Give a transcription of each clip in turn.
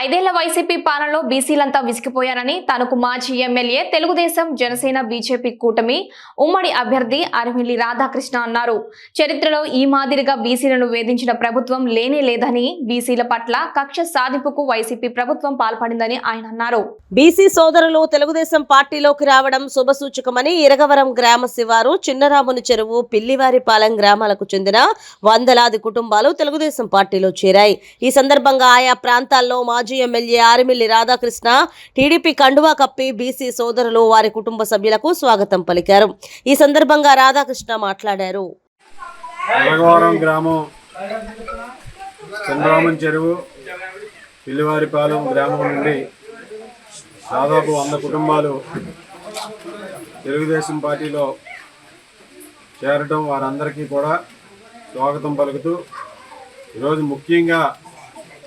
ఐదేళ్ళ వైసీపీ పాలనలో బీసీలంతా విసిగిపోయారని తనకు మాజీ ఎమ్మెల్యే తెలుగుదేశం జనసేన బీజేపీ కూటమి ఉమ్మడి అభ్యర్థి అరవిల్లి రాధాకృష్ణ అన్నారు. చరిత్రలో ఈ మాదిరిగా బీసీలను వేధించిన ప్రభుత్వం లేనే లేదని బీసీల పట్ల కక్ష సాధింపుకు వైసీపీ ప్రభుత్వం పాల్పడిందని ఆయన అన్నారు. బీసీ సోదరులు తెలుగుదేశం పార్టీలోకి రావడం శుభసూచకమని ఇరగవరం గ్రామ శివారు చిన్నరాముని చెరువు పిల్లివారిపాలెం గ్రామాలకు చెందిన వందలాది కుటుంబాలు తెలుగుదేశం పార్టీలో చేరాయి. ఈ సందర్భంగా ఆయా ప్రాంతాల్లో మాజీ ఎమ్మెల్యే ఆరిమిల్లి రాధాకృష్ణ టీడీపీ కండువా కప్పి బీసీ సోదరులు వారి కుటుంబ సభ్యులకు స్వాగతం పలికారు. ఈ సందర్భంగా రాధాకృష్ణ మాట్లాడారు. గ్రామం చంద్రరామన్ చెరువు పిల్లివారిపాలెం గ్రామం నుండి దాదాపు వంద కుటుంబాలు తెలుగుదేశం పార్టీలో చేరడం వారందరికీ కూడా స్వాగతం పలుకుతూ ఈరోజు ముఖ్యంగా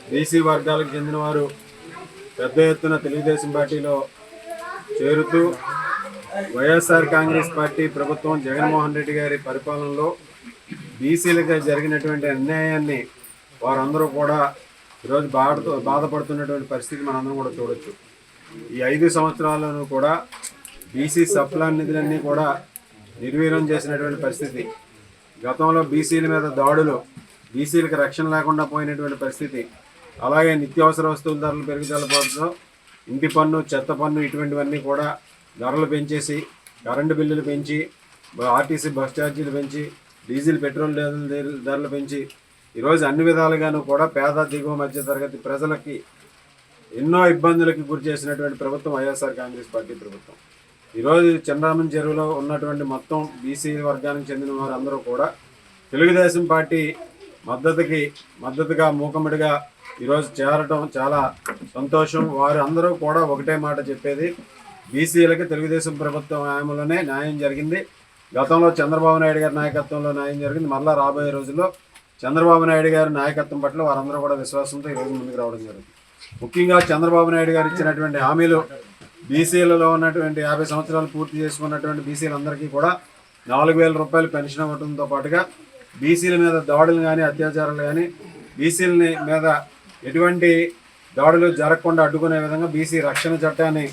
బీసీ వర్గాలకు చెందిన వారు పెద్ద ఎత్తున తెలుగుదేశం పార్టీలో చేరుతూ వైఎస్ఆర్ కాంగ్రెస్ పార్టీ ప్రభుత్వం జగన్మోహన్ రెడ్డి గారి పరిపాలనలో బీసీలకు జరిగినటువంటి అన్యాయాన్ని వారందరూ కూడా ఈరోజు బాధతో బాధపడుతున్నటువంటి పరిస్థితి మనందరం కూడా చూడొచ్చు. ఈ ఐదు సంవత్సరాలను కూడా బీసీ సప్లాన్ నిధులన్నీ కూడా నిర్వీర్యం చేసినటువంటి పరిస్థితి. గతంలో బీసీల మీద దాడులు బీసీలకు రక్షణ లేకుండా పోయినటువంటి పరిస్థితి. అలాగే నిత్యావసర వస్తువుల ధరలు పెరుగుదల పెరుగుదలతో ఇంటి పన్ను చెత్త పన్ను ఇటువంటివన్నీ కూడా ధరలు పెంచేసి కరెంటు బిల్లులు పెంచి ఆర్టీసీ బస్ ఛార్జీలు పెంచి డీజిల్ పెట్రోల్ డీజిల్ ధరలు పెంచి ఈరోజు అన్ని విధాలుగాను కూడా పేద దిగువ మధ్య తరగతి ప్రజలకి ఎన్నో ఇబ్బందులకి గురి చేసినటువంటి ప్రభుత్వం వైఎస్ఆర్ కాంగ్రెస్ పార్టీ ప్రభుత్వం. ఈరోజు చంద్రామన్ చెరువులో ఉన్నటువంటి మొత్తం బీసీ వర్గానికి చెందిన వారందరూ కూడా తెలుగుదేశం పార్టీ మద్దతుకి మద్దతుగా మూకముడిగా ఈరోజు చేరటం చాలా సంతోషం. వారు అందరూ కూడా ఒకటే మాట చెప్పేది. బీసీలకి తెలుగుదేశం ప్రభుత్వం హయాంలోనే న్యాయం జరిగింది. గతంలో చంద్రబాబు నాయుడు గారి నాయకత్వంలో న్యాయం జరిగింది. మళ్ళీ రాబోయే రోజుల్లో చంద్రబాబు నాయుడు గారి నాయకత్వం పట్ల వారందరూ కూడా విశ్వాసంతో ఈరోజు ముందుకు రావడం జరిగింది. ముఖ్యంగా చంద్రబాబు నాయుడు గారు ఇచ్చినటువంటి హామీలు బీసీలలో ఉన్నటువంటి యాభై సంవత్సరాలు పూర్తి చేసుకున్నటువంటి బీసీలందరికీ కూడా నాలుగు వేల రూపాయలు పెన్షన్ ఇవ్వడంతో పాటుగా బీసీల మీద దాడులు కానీ అత్యాచారాలు కానీ బీసీలని మీద ఎటువంటి దాడులు జరగకుండా అడ్డుకునే విధంగా బీసీ రక్షణ చట్టాన్ని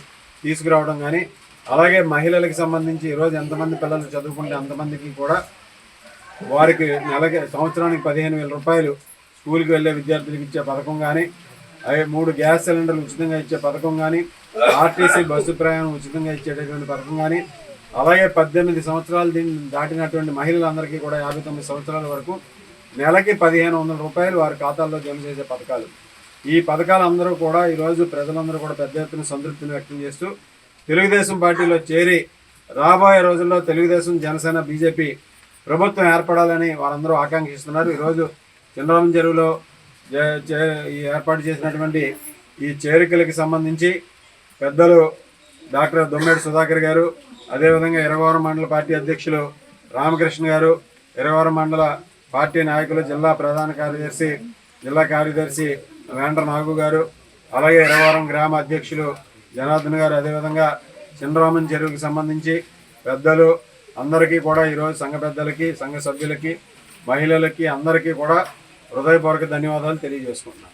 తీసుకురావడం కానీ అలాగే మహిళలకు సంబంధించి ఈరోజు ఎంతమంది పిల్లలు చదువుకుంటే అంతమందికి కూడా వారికి నెలకి సంవత్సరానికి పదిహేను వేల రూపాయలు స్కూల్కి వెళ్ళే విద్యార్థులకు ఇచ్చే పథకం కానీ అవి మూడు గ్యాస్ సిలిండర్లు ఉచితంగా ఇచ్చే పథకం కానీ ఆర్టీసీ బస్సు ప్రయాణం ఉచితంగా ఇచ్చేటటువంటి పథకం కానీ అలాగే పద్దెనిమిది సంవత్సరాలు దీన్ని దాటినటువంటి మహిళలందరికీ కూడా యాభై తొమ్మిది సంవత్సరాల వరకు నెలకి పదిహేను వందల రూపాయలు వారి ఖాతాల్లో జమ చేసే పథకాలు. ఈ పథకాలు అందరూ కూడా ఈరోజు ప్రజలందరూ కూడా పెద్ద ఎత్తున సంతృప్తిని వ్యక్తం చేస్తూ తెలుగుదేశం పార్టీలో చేరి రాబోయే రోజుల్లో తెలుగుదేశం జనసేన బీజేపీ ప్రభుత్వం ఏర్పడాలని వారందరూ ఆకాంక్షిస్తున్నారు. ఈరోజు చంద్రబాబు చెరువులో ఈ ఏర్పాటు చేసినటువంటి ఈ చేరికలకు సంబంధించి పెద్దలు డాక్టర్ దొమ్మేడు సుధాకర్ గారు అదేవిధంగా ఇరవవరం మండల పార్టీ అధ్యక్షులు రామకృష్ణ గారు ఇరవవరం మండల పార్టీ నాయకులు జిల్లా ప్రధాన కార్యదర్శి జిల్లా కార్యదర్శి వేండ్ర నాగు గారు అలాగే ఇరవరం గ్రామ అధ్యక్షులు జనార్దన్ గారు అదేవిధంగా చిన్నరామన్ చెరువుకి సంబంధించి పెద్దలు అందరికీ కూడా ఈరోజు సంఘ పెద్దలకి సంఘ సభ్యులకి మహిళలకి అందరికీ కూడా హృదయపూర్వక ధన్యవాదాలు తెలియజేసుకుంటున్నాను.